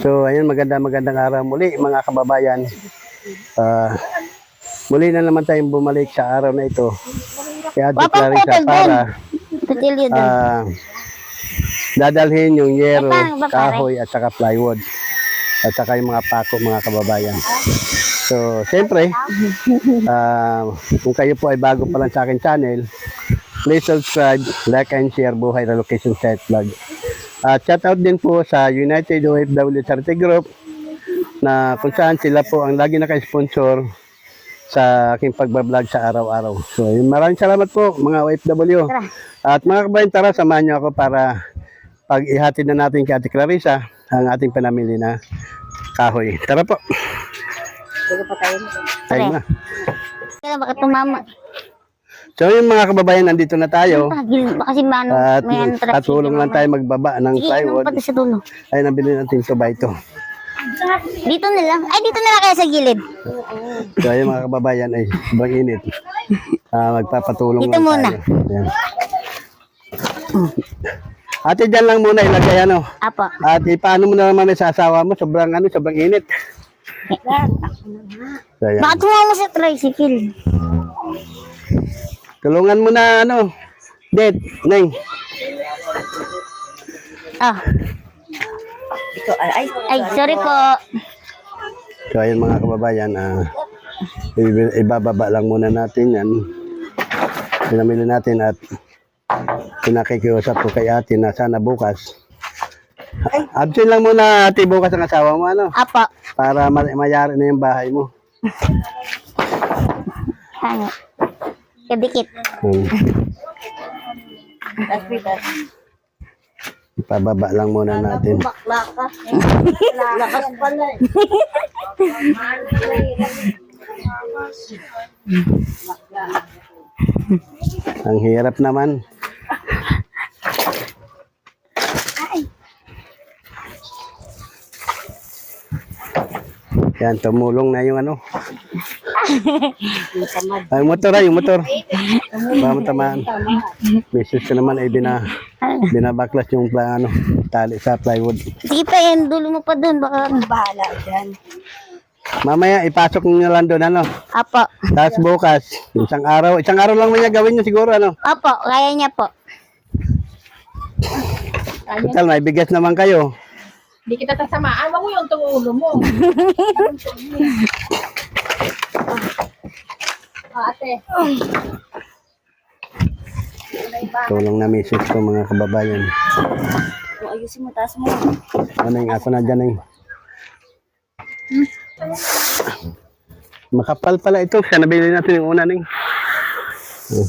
So, ayun, maganda magandang araw muli mga kababayan. Ah, muli na naman tayong bumalik sa araw na ito. Kaya Papa, Clarissa para ah, dadalhin yung yero, kahoy at saka plywood at saka yung mga pako mga kababayan. So, siyempre, ah, kung kayo po ay bago pa lang sa akin channel, please subscribe, like and share Buhay Relocation Site Vlog. At shout out din po sa United OFW Charity Group na kung saan sila po ang lagi naka-sponsor sa aking pagbablog sa araw-araw. So, yun, maraming salamat po mga OFW. Tara. At mga kabayan, tara, samahan niyo ako para pag ihatid na natin kay Ate Clarissa ang ating panamili na kahoy. Tara po. Tayo na. Kaya baka tumama. So yung mga kababayan, nandito na tayo. Pagil, baka si Mano, At may ano at tulong lang tayo magbaba ng Sige, plywood. pati sa dulo. Ay, nabili natin ito ba ito. Dito na lang. Ay, dito na lang kaya sa gilid. So yung mga kababayan ay sobrang init. Ah, magpapatulong Dito lang muna. tayo. Yan. Ate, dyan lang muna ilagay ano. Apo. At paano mo na naman may sasawa mo? Sobrang ano, sobrang init. Yan. Baka tumama sa tricycle. Tulungan mo na ano. Det, Neng. Ah. Ay, ay, sorry po. So ayun mga kababayan, ah, i- ibababa lang muna natin yan. Pinamili natin at pinakikiusap ko kay ate na sana bukas. Absent lang muna ate bukas ang asawa mo ano, Apo. para ma- mayari na yung bahay mo. Ano? Kadikit. Hmm. Ipababa lang muna natin. Lakas pala. Ang hirap naman. Yan, tumulong na yung ano. Ay, motor ay, yung motor. Baka mo tamaan. Misis ko naman ay bina, binabaklas yung pla, ano, tali sa plywood. Sige pa yan, dulo mo pa doon. Baka bahala dyan. Mamaya, ipasok nyo lang doon, ano. Apo. Tapos bukas, isang araw, isang araw lang niya gawin nyo siguro, ano. Apo, kaya niya po. Total, may bigas naman kayo. Hindi kita tasamaan. Wag mo yung tungulo mo. Ah, ate. Tulong na misis ko mga kababayan. Ayusin mo, taas mo. Ano yung ako na dyan yung... Makapal pala ito. Siya nabili natin yung una ning. Oh.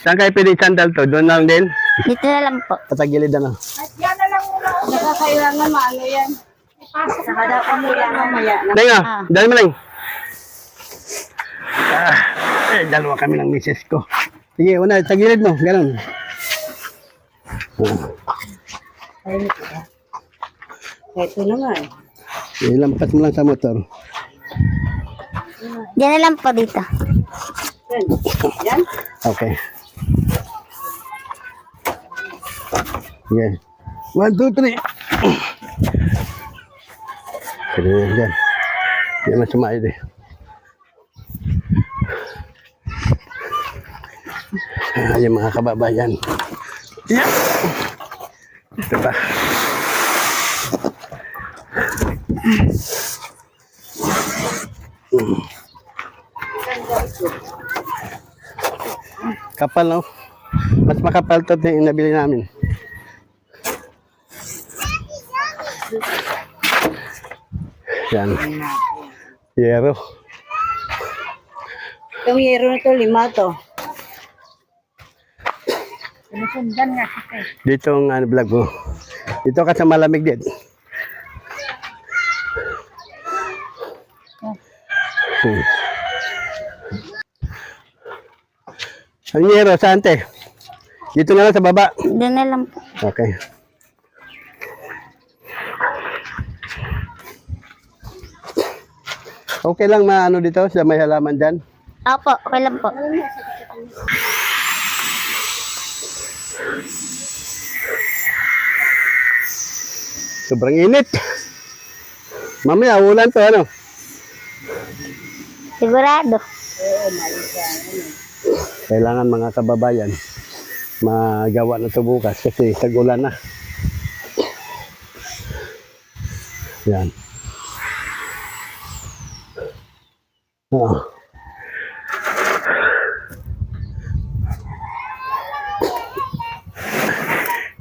Saan kayo pwede sandal to? Doon lang din? Dito na lang po. Patagilid ano? Yan na lang muna. Nakakailangan maano yan. Saka daw kami yan mamaya. Dahil nga, Ah. dahil mo lang. Ah, eh, dalawa kami ng misis ko. Sige, una, tagilid mo. Ganun. Ito naman. Ilampas mo lang sa motor. Diyan na lang po dito. Yan. Okay. Sige. One, two, three. Sige yan. Hindi naman sumayad eh. Yung mga kababayan. Yeah. Ito pa. Kapal, no? Mas makapal to yung nabili namin. Yan. Yero. Itong yero na to, lima to. Dito ang ano, vlog mo. Dito ka sa malamig din. Hmm. Ang yero, saan te? Dito na lang sa baba. Doon na lang po. Okay. Okay lang maano dito sa may halaman dyan. Opo, okay lang po. Sobrang init. Mamaya, ulan to, ano? Sigurado. Kailangan mga kababayan, magawa na to bukas kasi tagulan na. Yan. Oh.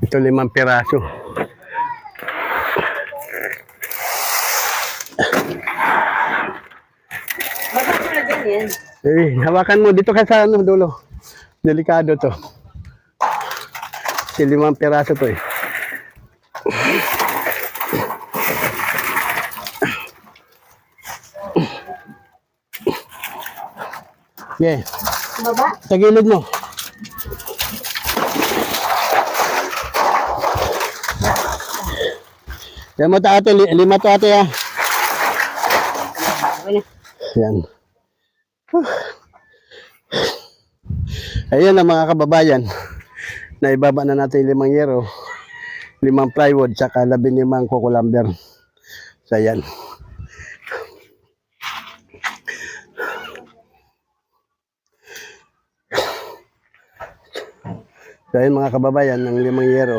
Ito limang piraso. Baba ko na dyan yan. Eh, hawakan mo dito ka sa ano, dulo. Delikado to. Kasi limang piraso to eh. Yeah, Baba? sa gilid mo. Yan mo ta ate, li- lima to ate ah. Yan. Ayan na mga kababayan. Naibaba na natin limang yero, limang plywood, saka labi limang kukulamber. So yan. So ayun mga kababayan, ng limang yero.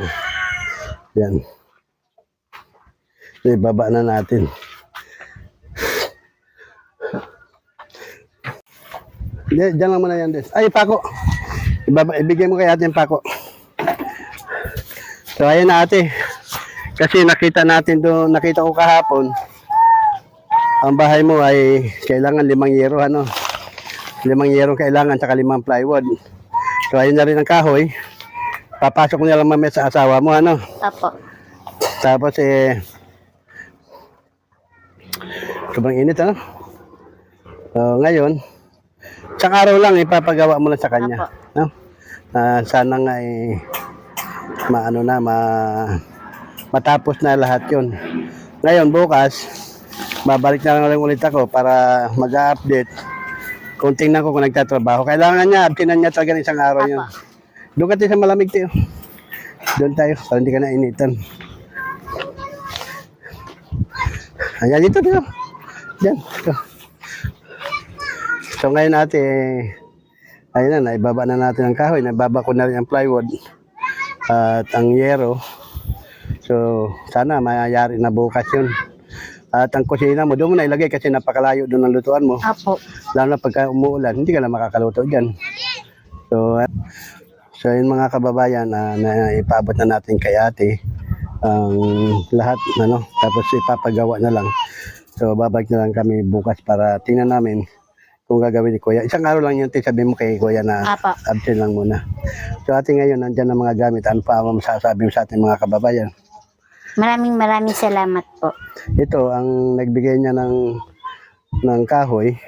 Yan. So, ibaba na natin. Diyan, diyan lang muna yan, Des. Ay, pako. Ibaba, ibigay mo kay ate yung pako. So, ayan na ate. Kasi nakita natin doon, nakita ko kahapon, ang bahay mo ay kailangan limang yero, ano? Limang yero kailangan, tsaka limang plywood. So, ayun na rin ang kahoy. Papasok na lang mamaya sa asawa mo, ano? Opo. Tapos eh sobrang init ano? So, ngayon, isang araw lang ipapagawa mo lang sa kanya. No? Ah, sana nga eh, maano na, ma, matapos na lahat yon. Ngayon, bukas, babalik na lang ulit ako para mag-update kung tingnan ko kung nagtatrabaho. Kailangan niya, abtinan niya talaga ng isang araw yun. Doon ka tayo sa malamig tayo. Doon tayo, para hindi ka na initan. Ayan, dito, dito. Diyan, dito. So ngayon natin, eh, ayun na, naibaba na natin ang kahoy. Naibaba ko na rin ang plywood at ang yero. So, sana mayayari na bukas yun. At ang kusina mo, doon mo na ilagay kasi napakalayo doon ang lutuan mo. Opo. Lalo na pagka umuulan, hindi ka na makakaluto dyan. So, uh, so yun mga kababayan, ah, na ipaabot na natin kay ate ang lahat, ano, tapos ipapagawa na lang. So, babalik na lang kami bukas para tingnan namin kung gagawin ni Kuya. Isang araw lang yun, sabi mo kay Kuya na Apo. absent lang muna. So, ate ngayon, nandyan ang mga gamit. Ano pa ang masasabi mo sa ating mga kababayan? Maraming maraming salamat po. Ito, ang nagbigay niya ng ng kahoy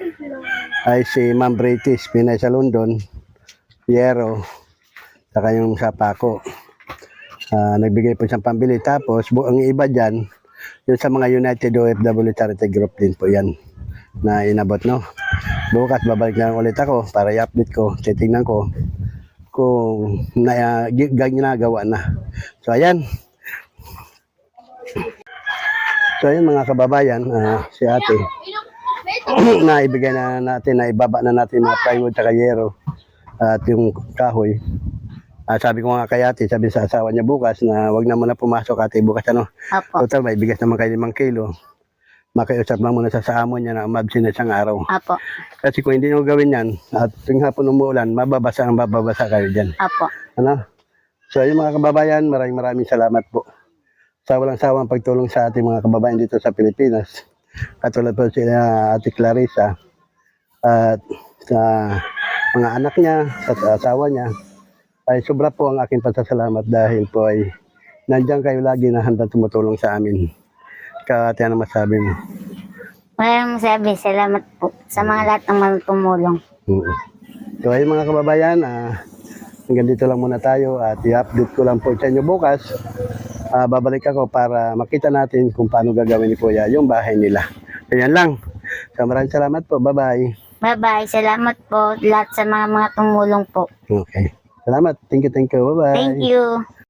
ay si Ma'am British, Pinay sa London, Piero, saka yung sa Paco. Ah, nagbigay po siyang pambili. Tapos, ang iba dyan, yung sa mga United OFW Charity Group din po yan na inabot, no? Bukas, babalik na lang ulit ako para i-update ko, titingnan ko kung na, gi- ginagawa na. So, ayan. So, ayun mga kababayan, ah, si ate, na ibigay na natin, na ibaba na natin mga plywood sa kayero at yung kahoy. Ah, sabi ko nga kay ate, sabi sa asawa niya bukas na wag na muna pumasok ate bukas ano. Opo. Total, may bigas naman kayo limang kilo. Makiusap lang muna sa saamon niya na umabsin na isang araw. Apo. Kasi kung hindi nyo gawin yan, at tuwing hapon umuulan, mababasa ang mababasa kayo dyan. Apo. Ano? So, yung mga kababayan, maraming maraming salamat po sa walang sawang pagtulong sa ating mga kababayan dito sa Pilipinas. Katulad po sila Ate Clarissa at sa mga anak niya, sa asawa niya, ay sobra po ang aking pasasalamat dahil po ay nandiyan kayo lagi na handang tumutulong sa amin. Ikaw, ate, ano masabi mo? Maraming sabi, salamat po sa mga lahat ng mga tumulong. Mm. So ayun mga kababayan, ah, hanggang dito lang muna tayo at i-update ko lang po sa inyo bukas. Ah, babalik ako para makita natin kung paano gagawin ni Kuya yung bahay nila. Ayan lang. So maraming salamat po. Bye-bye. Bye-bye. Salamat po lahat sa mga mga tumulong po. Okay. Salamat. Thank you, thank you. Bye-bye. Thank you.